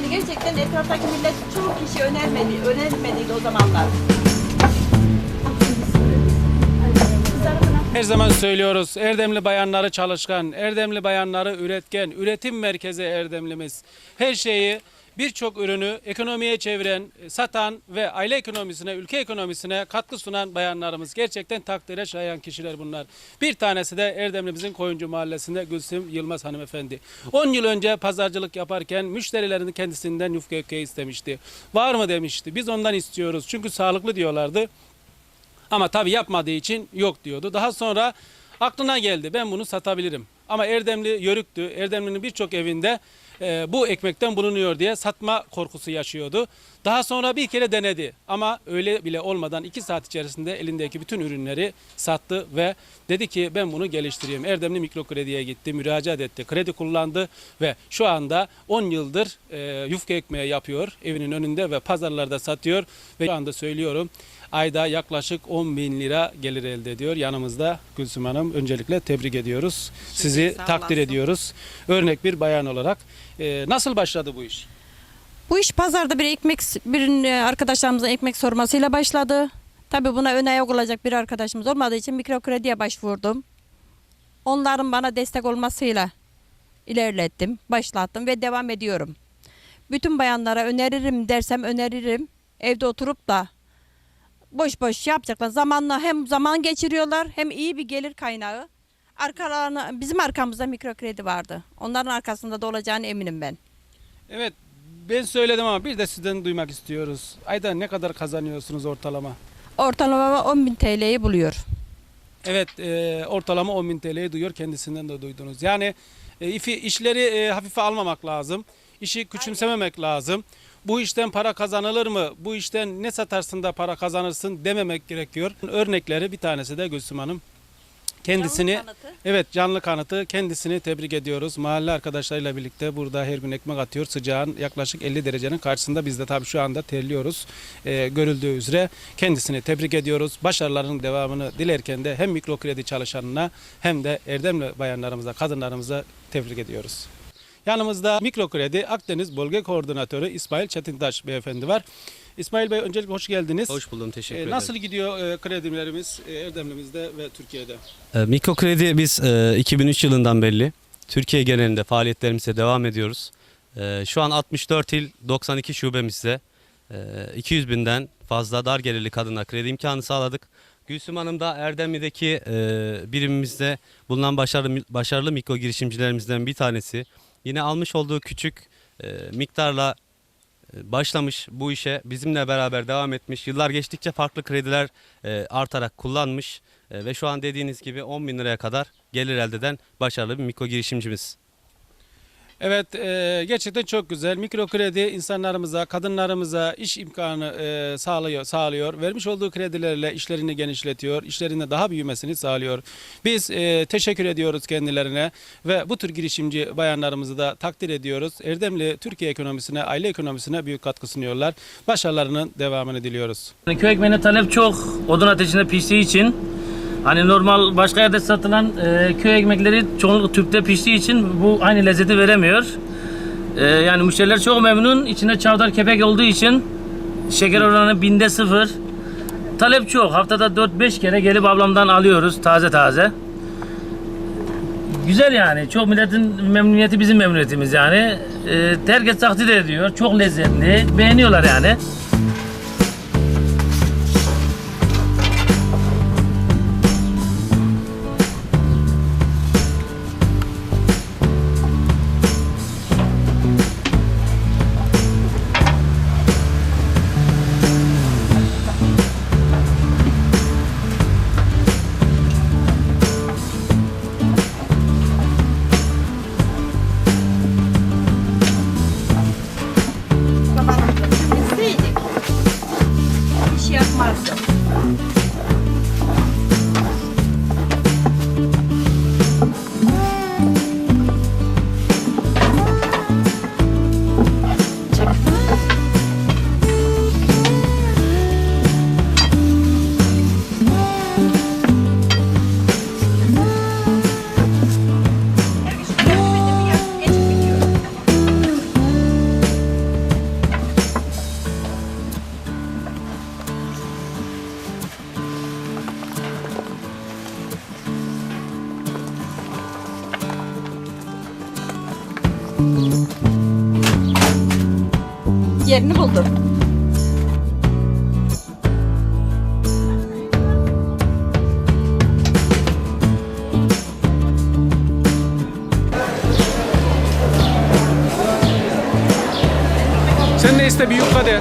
Yani gerçekten etraftaki millet çoğu kişi önermedi, önermediydi o zamanlar. Her zaman söylüyoruz. Erdemli bayanları çalışkan, Erdemli bayanları üretken, üretim merkezi Erdemlimiz. Her şeyi birçok ürünü ekonomiye çeviren, satan ve aile ekonomisine, ülke ekonomisine katkı sunan bayanlarımız. Gerçekten takdire şayan kişiler bunlar. Bir tanesi de Erdemlimizin Koyuncu Mahallesi'nde Gülsüm Yılmaz hanımefendi. 10 yıl önce pazarcılık yaparken müşterilerini kendisinden yufka ekmeği istemişti. Var mı demişti. Biz ondan istiyoruz. Çünkü sağlıklı diyorlardı. Ama tabii yapmadığı için yok diyordu. Daha sonra aklına geldi ben bunu satabilirim. Ama Erdemli yörüktü. Erdemli'nin birçok evinde e, bu ekmekten bulunuyor diye satma korkusu yaşıyordu. Daha sonra bir kere denedi ama öyle bile olmadan iki saat içerisinde elindeki bütün ürünleri sattı ve dedi ki ben bunu geliştireyim. Erdemli Mikro Kredi'ye gitti, müracaat etti, kredi kullandı ve şu anda 10 yıldır e, yufka ekmeği yapıyor evinin önünde ve pazarlarda satıyor ve şu anda söylüyorum ayda yaklaşık 10 bin lira gelir elde ediyor. Yanımızda Gülsüm Hanım öncelikle tebrik ediyoruz. Sizi takdir ediyoruz. Örnek bir bayan olarak. Ee, nasıl başladı bu iş? Bu iş pazarda bir ekmek bir e, arkadaşlarımızın ekmek sormasıyla başladı. Tabii buna ön ayak olacak bir arkadaşımız olmadığı için mikro krediye başvurdum. Onların bana destek olmasıyla ilerlettim, başlattım ve devam ediyorum. Bütün bayanlara öneririm dersem öneririm. Evde oturup da boş boş yapacaklar. Zamanla hem zaman geçiriyorlar hem iyi bir gelir kaynağı. Arkalarına, bizim arkamızda mikro kredi vardı. Onların arkasında da olacağını eminim ben. Evet ben söyledim ama bir de sizden duymak istiyoruz. Ayda ne kadar kazanıyorsunuz ortalama? Ortalama 10.000 TL'yi buluyor. Evet e, ortalama 10 bin TL'yi duyuyor kendisinden de duydunuz. Yani e, ifi, işleri e, hafife almamak lazım. İşi küçümsememek lazım. Bu işten para kazanılır mı? Bu işten ne satarsın da para kazanırsın dememek gerekiyor. Örnekleri bir tanesi de Gülsüm Hanım. Kendisini Canlı evet canlı kanıtı kendisini tebrik ediyoruz. Mahalle arkadaşlarıyla birlikte burada her gün ekmek atıyor. Sıcağın yaklaşık 50 derecenin karşısında biz de tabii şu anda terliyoruz. Ee, görüldüğü üzere kendisini tebrik ediyoruz. Başarılarının devamını dilerken de hem mikro kredi çalışanına hem de Erdemli bayanlarımıza, kadınlarımıza tebrik ediyoruz. Yanımızda Mikro Kredi Akdeniz Bölge Koordinatörü İsmail Çetintaş beyefendi var. İsmail Bey öncelikle hoş geldiniz. Hoş buldum, teşekkür Ee, ederim. Nasıl gidiyor e, kredilerimiz e, Erdemli'mizde ve Türkiye'de? Ee, Mikro Kredi biz e, 2003 yılından belli Türkiye genelinde faaliyetlerimize devam ediyoruz. Ee, Şu an 64 il 92 şubemizde e, 200 binden fazla dar gelirli kadına kredi imkanı sağladık. Gülsüm Hanım da Erdemli'deki e, birimimizde bulunan başarılı, başarılı mikro girişimcilerimizden bir tanesi. Yine almış olduğu küçük e, miktarla e, başlamış bu işe bizimle beraber devam etmiş. Yıllar geçtikçe farklı krediler e, artarak kullanmış e, ve şu an dediğiniz gibi 10 bin liraya kadar gelir elde eden başarılı bir mikro girişimcimiz. Evet e, gerçekten çok güzel. Mikro kredi insanlarımıza, kadınlarımıza iş imkanı e, sağlıyor, sağlıyor. Vermiş olduğu kredilerle işlerini genişletiyor, işlerinde daha büyümesini sağlıyor. Biz e, teşekkür ediyoruz kendilerine ve bu tür girişimci bayanlarımızı da takdir ediyoruz. Erdemli Türkiye ekonomisine, aile ekonomisine büyük katkı sunuyorlar. Başarılarının devamını diliyoruz. Köy ekmeğine talep çok. Odun ateşinde piştiği için. Hani normal başka yerde satılan e, köy ekmekleri çoğunlukla tüpte piştiği için bu aynı lezzeti veremiyor. E, yani müşteriler çok memnun. İçinde çavdar kepek olduğu için şeker oranı binde sıfır. Talep çok. Haftada 4-5 kere gelip ablamdan alıyoruz taze taze. Güzel yani. Çok milletin memnuniyeti bizim memnuniyetimiz yani. E, herkes takdir ediyor. Çok lezzetli. Beğeniyorlar yani. Yerini buldum. Sen de iste bir de.